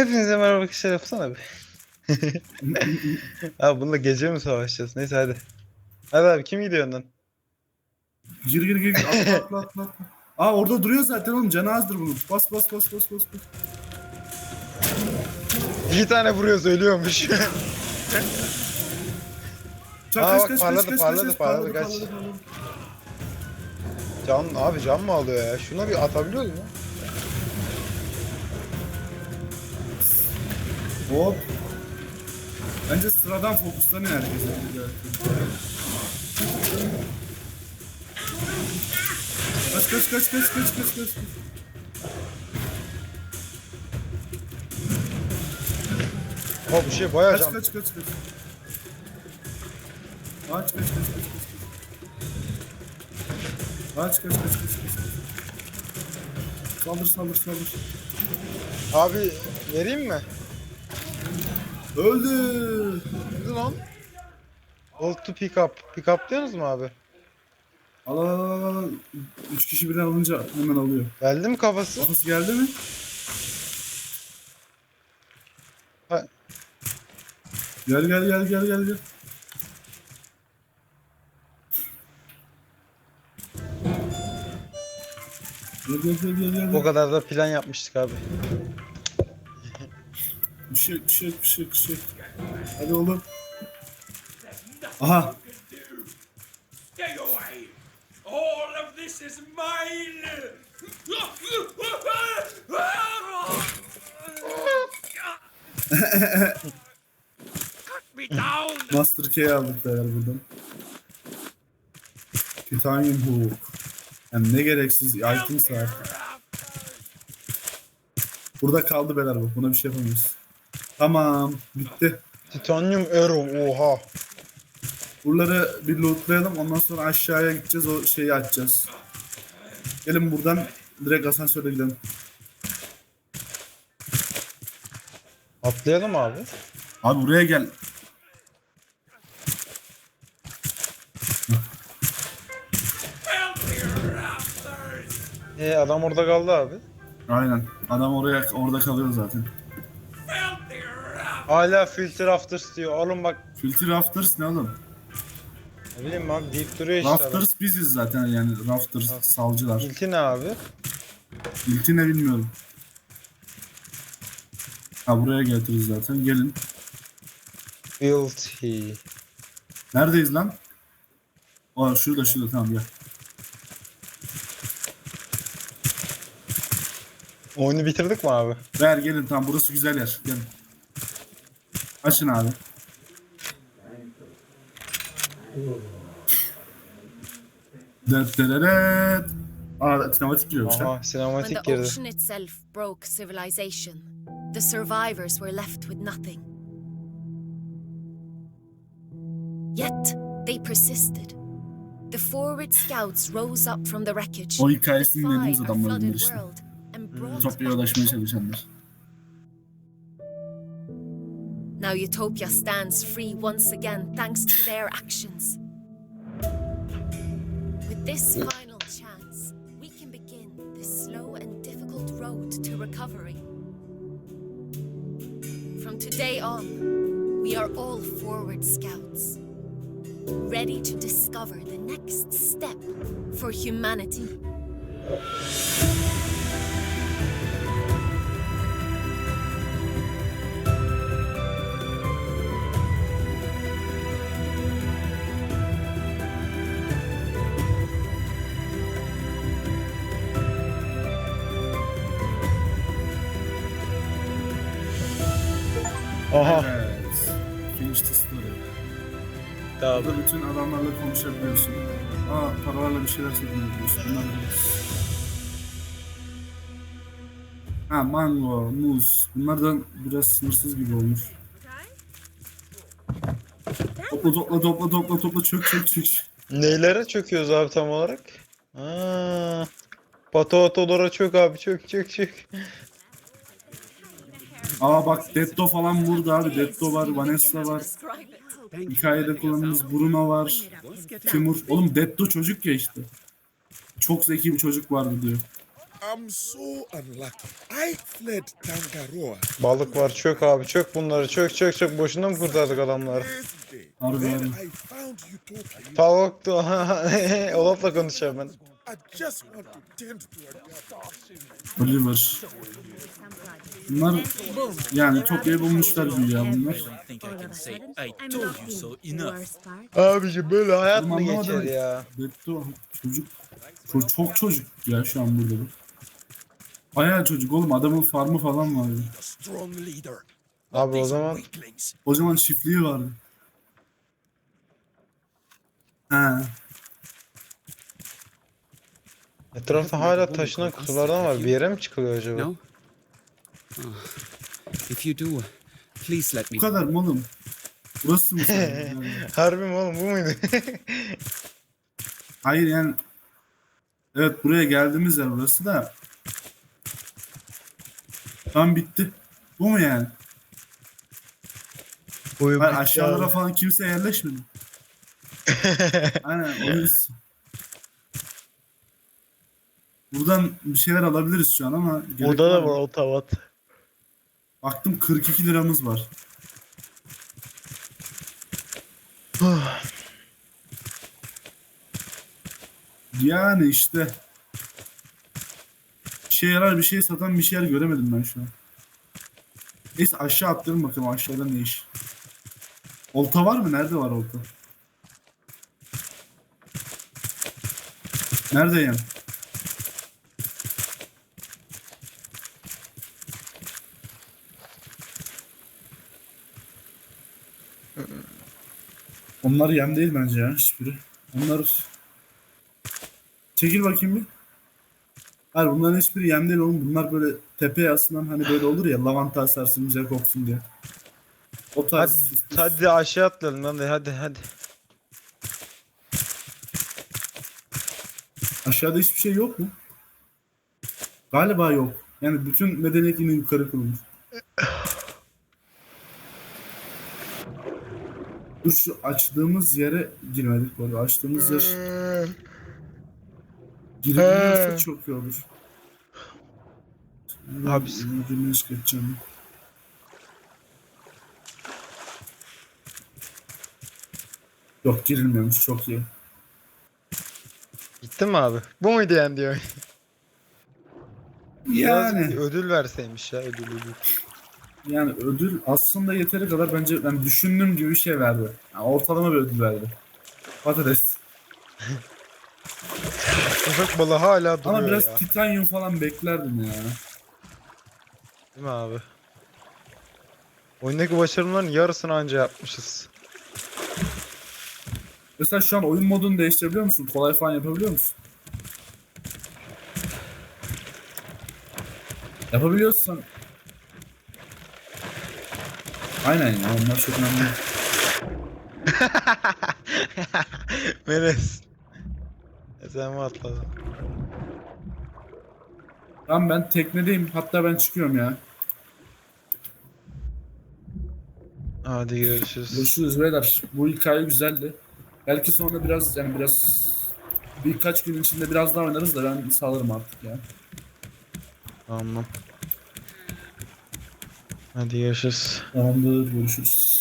Hepinize merhaba arkadaşlar yapsana bir. abi bununla gece mi savaşacağız? Neyse hadi. Hadi abi kim gidiyor önden? Gir gir gir. Atla atla atla. atla. Aa orada duruyor zaten oğlum. Canı azdır bunun. Bas bas bas bas bas. bas. İki tane vuruyoruz ölüyormuş. Çak, Aa, kaç, bak, kaç, parladı, kaç, kaç, parladı, kaç, parladı, kaç. parladı. can abi can mı alıyor ya? Şuna bir atabiliyor mu? Hop. Bence sıradan fokuslanıyor herkes. Kaç kaç kaç kaç kaç kaç kaç. Ama bu şey bayağı Kaç can. kaç kaç kaç. Kaç kaç kaç kaç kaç. Kaç kaç kaç kaç kaç. Saldır saldır saldır. Abi vereyim mi? Öldü. Hadi lan. Hold to pick up. Pick up diyorsunuz mu abi? Al al al al, al. Üç kişi birden alınca hemen alıyor. Geldi mi kafası? Kafası geldi mi? Ha. Gel gel gel gel gel gel. Gel gel gel gel gel. O kadar da plan yapmıştık abi. Yok, bir şey yok. Hadi oğlum. Aha. All of this is mine! Master Key aldık beyler buradan. Titanium Hook. Yani ne gereksiz item var. Burada kaldı beyler bu. Buna bir şey yapamayız. Tamam. Bitti. Titanium Arrow oha. Buraları bir lootlayalım. Ondan sonra aşağıya gideceğiz. O şeyi açacağız. Gelin buradan direkt asansöre gidelim. Atlayalım abi. Abi buraya gel. E adam orada kaldı abi. Aynen. Adam oraya orada kalıyor zaten. Hala filter afters diyor. Oğlum bak Filthy Rafters ne oğlum? ne bileyim abi deyip duruyor işte adam. Rafters biziz zaten yani. Rafters savcılar. İlki ne abi? İlki ne bilmiyorum. Ha buraya getiririz zaten. Gelin. Guilty. Neredeyiz lan? Aa şurada şurada tamam gel. Oyunu bitirdik mi abi? Ver gelin tamam burası güzel yer. Gelin. Açın abi. Dıt dırırıt. Aa sinematik giriyormuş ha. Aha When sinematik the girdi. ocean itself broke civilization, the survivors were left with nothing. Yet they persisted. The forward scouts rose up from the wreckage, O hikayesini defied dinlediğimiz our adamlar bunlar flooded işte. world, and brought Ütopya'ya back ulaşmaya çalışanlar. Now Utopia stands free once again thanks to their actions. With this final chance, we can begin this slow and difficult road to recovery. From today on, we are all forward scouts, ready to discover the next step for humanity. Aha. Evet. Finish the story. Tamam. Burada bütün adamlarla konuşabiliyorsun. Aa paralarla bir şeyler satabiliyorsun. Bunlar da- Ha mango, muz. Bunlardan biraz sınırsız gibi olmuş. Topla topla topla topla topla çök çök çök. Neylere çöküyoruz abi tam olarak? Aa, Patatolara çök abi çök çök çök. Aa bak Detto falan burada abi. Detto var, Vanessa var. Hikayede kullandığımız Bruno var. Timur. Oğlum Detto çocuk ya işte. Çok zeki bir çocuk vardı diyor. am so unlucky. I fled Tangaroa Balık var çök abi çök bunları çök çök çök boşuna mı kurtardık adamları? Harbi Then harbi. I found Utopia. Tavuk da Olaf'la konuşuyorum ben. I Bunlar yani Ütopya'yı bulmuşlar güya bunlar. think I can say I told you so enough. Abiciğim böyle hayat mı geçer anlamadım. ya? Beto çocuk çok, çok çocuk ya şu an burada. Bayağı çocuk oğlum adamın farmı falan vardı. Abi o zaman weaklings. Kocaman çiftliği vardı. Ha. etrafta hala taşınan kutulardan var. Bir yere mi çıkılıyor acaba? No? Oh. If you do, please let me Bu kadar mı oğlum? Burası mı sen? Harbi mi oğlum bu muydu? Hayır yani Evet buraya geldiğimiz yer burası da Tam bitti. Bu mu yani? Boyu Hayır, aşağılara falan kimse yerleşmedi. Aynen o yüzden. Buradan bir şeyler alabiliriz şu an ama gerek Burada da mı? var o tavat. Baktım 42 liramız var. yani işte. Bir şey yarar bir şey satan bir şeyler göremedim ben şu an. Neyse aşağı atlayalım bakalım aşağıda ne iş. Olta var mı? Nerede var olta? Nerede Onlar yem değil bence ya hiçbiri. Onlar... Çekil bakayım bir. Hayır bunların hiçbiri yem değil oğlum. Bunlar böyle tepeye asılan hani böyle olur ya lavanta asarsın güzel koksun diye. O Hadi, tarz. hadi aşağı atlayalım hadi hadi hadi. Aşağıda hiçbir şey yok mu? Galiba yok. Yani bütün medeniyet yine yukarı kurulmuş. Dur şu açtığımız yere girmedik bu arada. Açtığımız yer girebiliyorsa He. çok iyi olur. Abi- Güneş geçeceğim. Yok girilmiyormuş çok iyi. Gittin mi abi? Bu muydu yani diyor. Yani ödül verseymiş ya ödül ödül. Yani ödül aslında yeteri kadar bence ben düşündüğüm gibi bir şey verdi. Yani ortalama bir ödül verdi. Patates. Köpek balığı hala duruyor Ama biraz ya. titanyum falan beklerdim ya. Değil mi abi? Oyundaki başarımların yarısını anca yapmışız. Mesela şu an oyun modunu değiştirebiliyor musun? Kolay falan yapabiliyor musun? Yapabiliyorsan Aynen ya onlar çok önemli. Menes. E sen mi atladın? Tamam ben teknedeyim. Hatta ben çıkıyorum ya. Hadi görüşürüz. Görüşürüz beyler. Bu hikaye güzeldi. Belki sonra biraz yani biraz birkaç gün içinde biraz daha oynarız da ben sağlarım artık ya. Tamam. Hadi görüşürüz. Tamamdır görüşürüz.